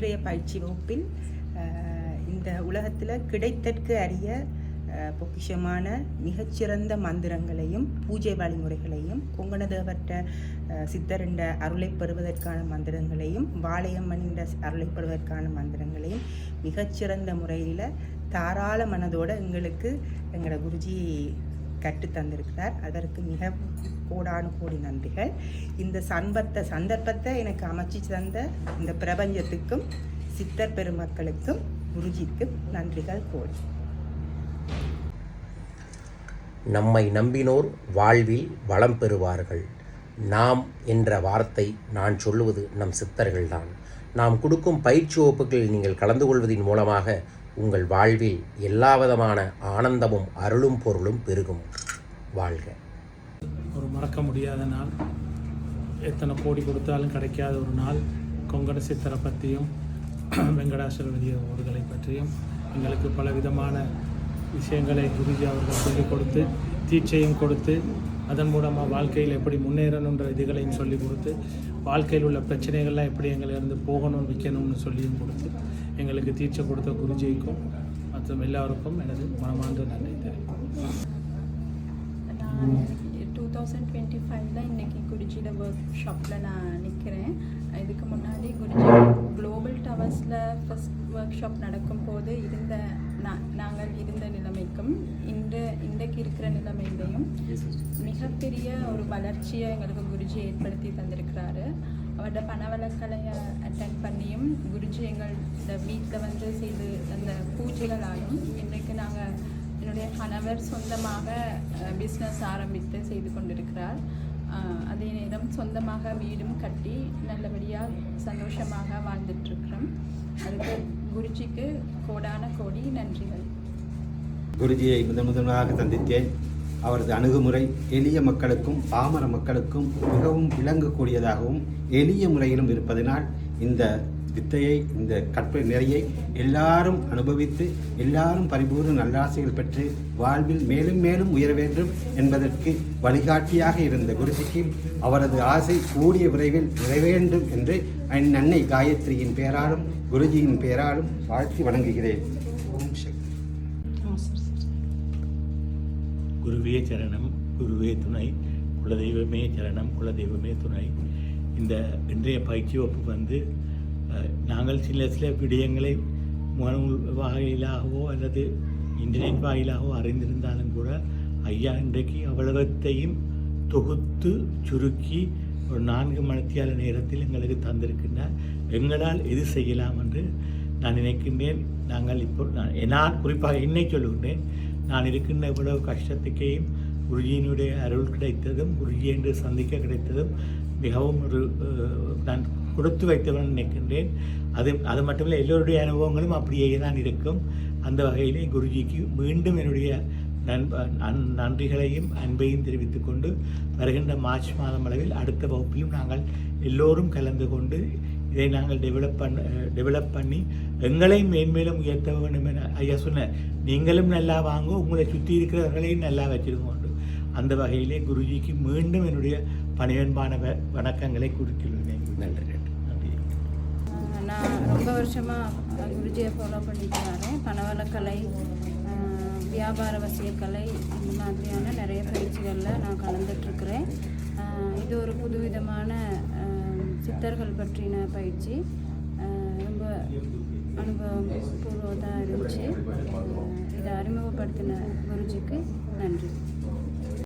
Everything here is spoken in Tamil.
இன்றைய பயிற்சி வகுப்பில் இந்த உலகத்தில் கிடைத்தற்கு அறிய பொக்கிஷமான மிகச்சிறந்த மந்திரங்களையும் பூஜை வழிமுறைகளையும் கொங்கணதேவற்ற அஹ், சித்தரின்ற அருளை பெறுவதற்கான மந்திரங்களையும் வாழையம்மனின்ற அருளை பெறுவதற்கான மந்திரங்களையும் மிகச்சிறந்த முறையில் தாராள மனதோடு எங்களுக்கு எங்களோட குருஜி கற்றுத்தந்திருக்கிறார் அதற்கு மிக கோடானு கோடி நன்றிகள். இந்த சன்பத்தை சந்தர்ப்பத்தை எனக்கு அமைச்சு தந்த இந்த பிரபஞ்சத்துக்கும் சித்தர் பெருமக்களுக்கும் குருஜிக்கும் நன்றிகள் கோடி. நம்மை நம்பினோர் வாழ்வில் வளம் பெறுவார்கள். நாம் என்ற வார்த்தை நான் சொல்லுவது நம் சித்தர்கள்தான். நாம் கொடுக்கும் பயிற்சி வகுப்புகளில் நீங்கள் கலந்து கொள்வதன் மூலமாக உங்கள் வாழ்வில் எல்லாவிதமான ஆனந்தமும் அருளும் பொருளும் பெருகும். வாழ்க. ஒரு மறக்க முடியாத நாள். எத்தனை கோடி கொடுத்தாலும் கிடைக்காத ஒரு நாள். கொங்கட சித்தரை பற்றியும் வெங்கடாசலபதி அவர்களை பற்றியும் எங்களுக்கு பல விதமான விஷயங்களை குருஜி அவர்கள் சொல்லிக் கொடுத்து தீட்சையும் கொடுத்து அதன் மூலமாக வாழ்க்கையில் எப்படி முன்னேறணுன்ற இதுகளையும் சொல்லிக் கொடுத்து வாழ்க்கையில் உள்ள பிரச்சனைகள்லாம் எப்படி எங்களிருந்து போகணும் விற்கணும்னு சொல்லியும் கொடுத்து எங்களுக்கு தீட்சை கொடுத்த குருஜிக்கும் மற்றும் எல்லாருக்கும் எனது மனமார்ந்த நன்றி தெரிவிக்கும் நான் டூ தௌசண்ட் டுவெண்ட்டி ஃபைவ்ல இன்னைக்கு குருஜியில் ஒர்க் ஷாப்பில் நான் நிற்கிறேன் இதுக்கு முன்னாடி குருஜி குளோபல் டவர்ஸில் ஃபஸ்ட் ஒர்க் ஷாப் நடக்கும்போது இருக்கிற நிலைமையிலையும் மிகப்பெரிய ஒரு வளர்ச்சியை எங்களுக்கு குருஜி ஏற்படுத்தி தந்திருக்கிறாரு. அவரோட பணவளக்கலையை அட்டன் பண்ணியும் குருஜி எங்களோட வீட்டில் வந்து செய்து அந்த பூஜைகளாலும் இன்றைக்கு நாங்கள் என்னுடைய கணவர் சொந்தமாக பிஸ்னஸ் ஆரம்பித்து செய்து கொண்டிருக்கிறார். அதே நேரம் சொந்தமாக வீடும் கட்டி நல்லபடியாக சந்தோஷமாக வாழ்ந்துட்டுருக்கிறோம் அதுக்கு குருஜிக்கு கோடான கோடி நன்றிகள். குருஜியை முதன் முதலாக சந்தித்தேன் அவரது அணுகுமுறை எளிய மக்களுக்கும் பாமர மக்களுக்கும் மிகவும் விளங்கக்கூடியதாகவும் எளிய முறையிலும் இருப்பதனால் இந்த வித்தையை இந்த கற்பனை நிறையை எல்லாரும் அனுபவித்து எல்லாரும் பரிபூர்ண நல்லாசைகள் பெற்று வாழ்வில் மேலும் மேலும் உயர வேண்டும் என்பதற்கு வழிகாட்டியாக இருந்த குருஜிக்கு அவரது ஆசை கூடிய விரைவில் நிறைவேண்டும் என்று என் அன்னை காயத்ரியின் பெயராலும் குருஜியின் பெயராலும் வாழ்த்தி வணங்குகிறேன். ஓம் சக்தி. குருவே சரணம் குருவே துணை. குலதெய்வமே சரணம் குலதெய்வமே துணை. இந்த இன்றைய பயிற்சி வகுப்பு வந்து நாங்கள் சில சில விடயங்களை மனு வாயிலாகவோ அல்லது இன்டர்நெட் வாயிலாகவோ அறிந்திருந்தாலும் கூட ஐயா இன்றைக்கு அவ்வளவத்தையும் தொகுத்து சுருக்கி ஒரு நான்கு மணித்தியால நேரத்தில் எங்களுக்கு தந்திருக்கின்றார். எங்களால் எது செய்யலாம் என்று நான் நினைக்கின்றேன். நாங்கள் இப்போ நான் நான் குறிப்பாக என்னை சொல்லுகின்றேன். நான் இருக்கின்ற இவ்வளவு கஷ்டத்துக்கையும் குருஜியினுடைய அருள் கிடைத்ததும் குருஜி என்று சந்திக்க கிடைத்ததும் மிகவும் ஒரு நான் கொடுத்து வைத்தவன் நினைக்கின்றேன். அது அது மட்டுமில்லை எல்லோருடைய அனுபவங்களும் அப்படியே தான் இருக்கும். அந்த வகையிலே குருஜிக்கு மீண்டும் என்னுடைய நண்ப நன்றிகளையும் அன்பையும் தெரிவித்துக் கொண்டு வருகின்ற மார்ச் மாதம் அளவில் அடுத்த வகுப்பிலும் நாங்கள் எல்லோரும் கலந்து கொண்டு இதை நாங்கள் டெவலப் பண்ண டெவலப் பண்ணி எங்களை மேன்மேலும் உயர்த்த வேண்டும் என ஐயா சொன்ன நீங்களும் நல்லா வாங்க உங்களை சுற்றி இருக்கிறவர்களையும் நல்லா வச்சிருக்கோண்டு அந்த வகையிலே குருஜிக்கு மீண்டும் என்னுடைய பணிவன்பான வ- வணக்கங்களை குறிக்கிறேன் நன்றி நான் ரொம்ப வருஷமாக குருஜியை ஃபாலோ பண்ணிட்டு வரேன் பணவளக்கலை ஆஹ் வியாபார வசியக்கலை இந்த மாதிரியான நிறைய பயிற்சிகளில் நான் கலந்துட்டுருக்கிறேன் இது ஒரு புதுவிதமான சித்தர்கள் பற்றின பயிற்சி. ரொம்ப அனுபவம் பூர்வதாக இருந்துச்சு. இதை அறிமுகப்படுத்தின குருஜிக்கு நன்றி.